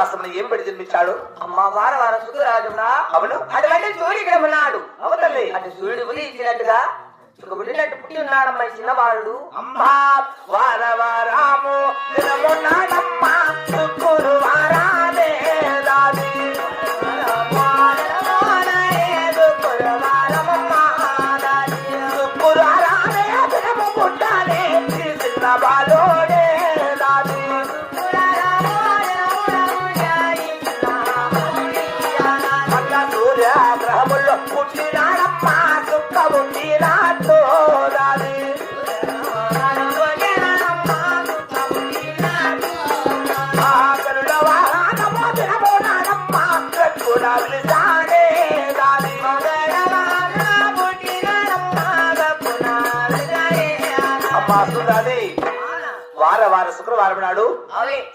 మాసం ఏం పెట్టి జన్మించాడు? అమ్మ వార వార సుఖరాజునా అవును అటువంటి సూర్యుడు ఇక్కడ ఉన్నాడు. అవునండి అటు సూర్యుడు పులి ఇచ్చినట్టుగా ఇక పుట్టినట్టు పుట్టి ఉన్నాడమ్మా ఈ చిన్నవాడు అమ్మా వార వారాము దినమున్నాడమ్మ శుక్రు గ్రహముల్లో పుట్టినాడమ్మ చుక్క పుట్టినాడు దాది ఆకరుల వాహనము దినమున్నాడమ్మ కూడా విలిసాడే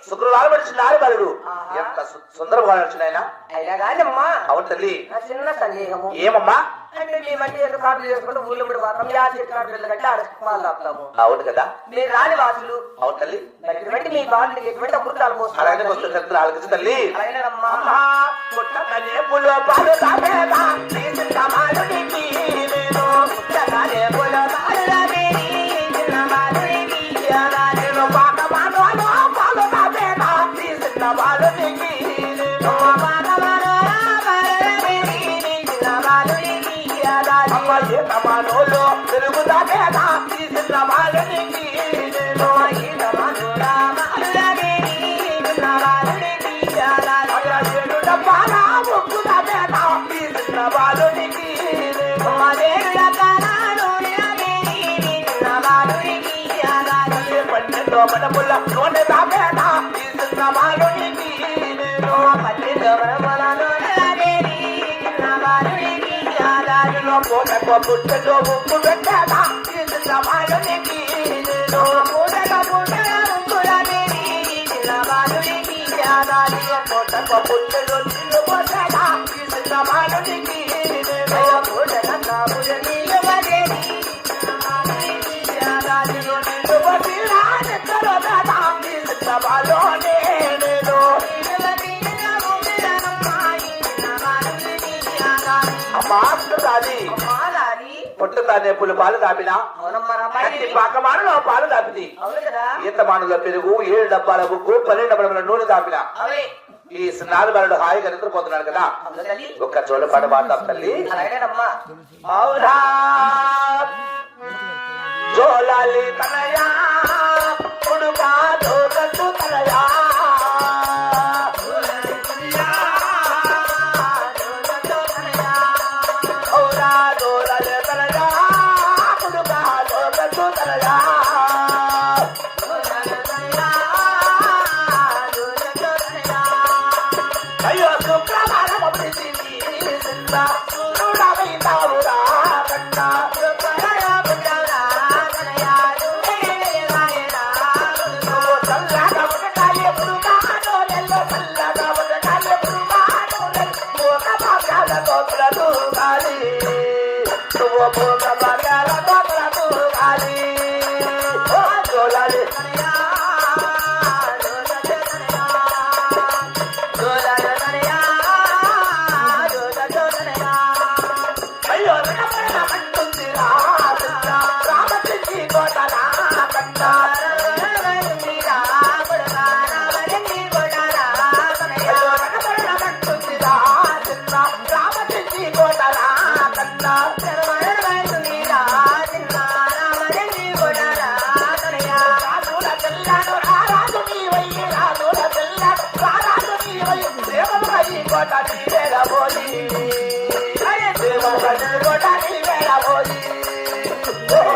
శుక్రవారం వచ్చిన నాడు బలుడు. ఎంత సుందరంగా వచ్చిన ఆయన అయినా కాదమ్మా. అవును తల్లి. చిన్న సందేహము. ఏమమ్మా? అంటే మీ చేసుకుంటూ ఊళ్ళో కూడా మాత్రం యా చెట్టు అవును కదా. మీరు రాని వాసులు. అవును తల్లి. దగ్గర బట్టి మీ బాలుడికి ఎటువంటి అమృతాలు అలాగే పోస్తారు వస్తు చెప్తున్నా ఆలోచించు తల్లి. అమ్మా పుట్టకనే పులో తాపేదా నేను అమ్మ ఏ తమానోలో తిరుగు తాపేదా చిన్న బాలుడికి. నేను ఈ తమానోలా పాలు చిన్న బాలుడికి అలా ఏడు డబ్బాలా ముగ్గు తాపేదా చిన్న నేను పుట్టలో ఉప్పు పెట్టేదా నీ చిన్న బాలుడికి నేను పూటకో పుట్టలో ఉప్పు తాపేది చిన్న బాలుడికి అలాగే పూటకో పుట్టలో నీళ్ళు పోసేదా నీ చిన్న బాలుడికి పొట్టు తానే పులు పాలు తాపిన పాకమానులో పాలు తాపింది అవును కదా ఈత మానుల పెరుగు ఏడు డబ్బాల ఉప్పు పన్నెండు డబ్బాల నూనె తాపిన ఈ నాలుగు బాలుడు హాయిగా నిద్రపోతున్నాడు కదా. ఒక్క చోట పాట పాడతాం తల్లి. అవునా జోలాలి తనయా about Woo!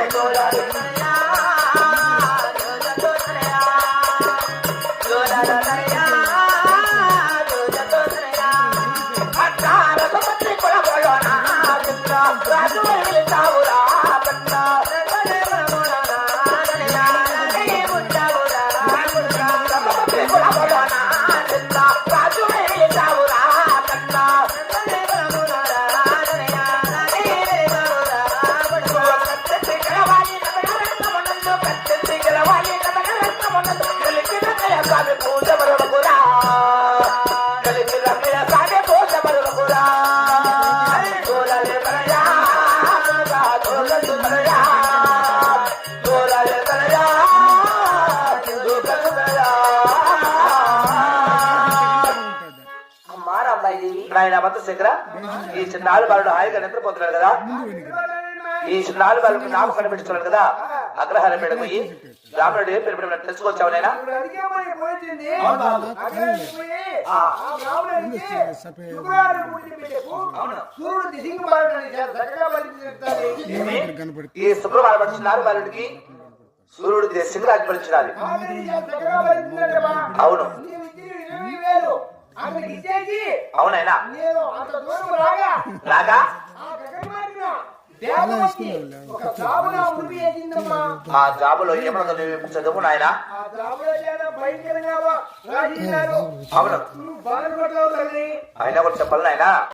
ఆయన దేవి నాయన ఈ చిన్న ఈ చిన్నాళ్ళు బాలుడు హాయిగా నిద్రపోతున్నాడు కదా? ఈ చిన్నాళ్ళు బాలు నాకు కనిపెడుతున్నాడు కదా? అగ్రహారం మీద ఈ రాముడు ఏం పెరిపడి తెలుసుకొచ్చావు నాయన? ఈ శుక్రవారం వచ్చిన పెట్టకు ఈ బాలుడికి సూర్యుడు సింగరాజు పరిచినాలి అవును. అవునైనా? రాగా ఆ జాబులో ఏమన్నా నువ్వు చదువు నాయన? అవును. కూడా చెప్పాలి నాయన?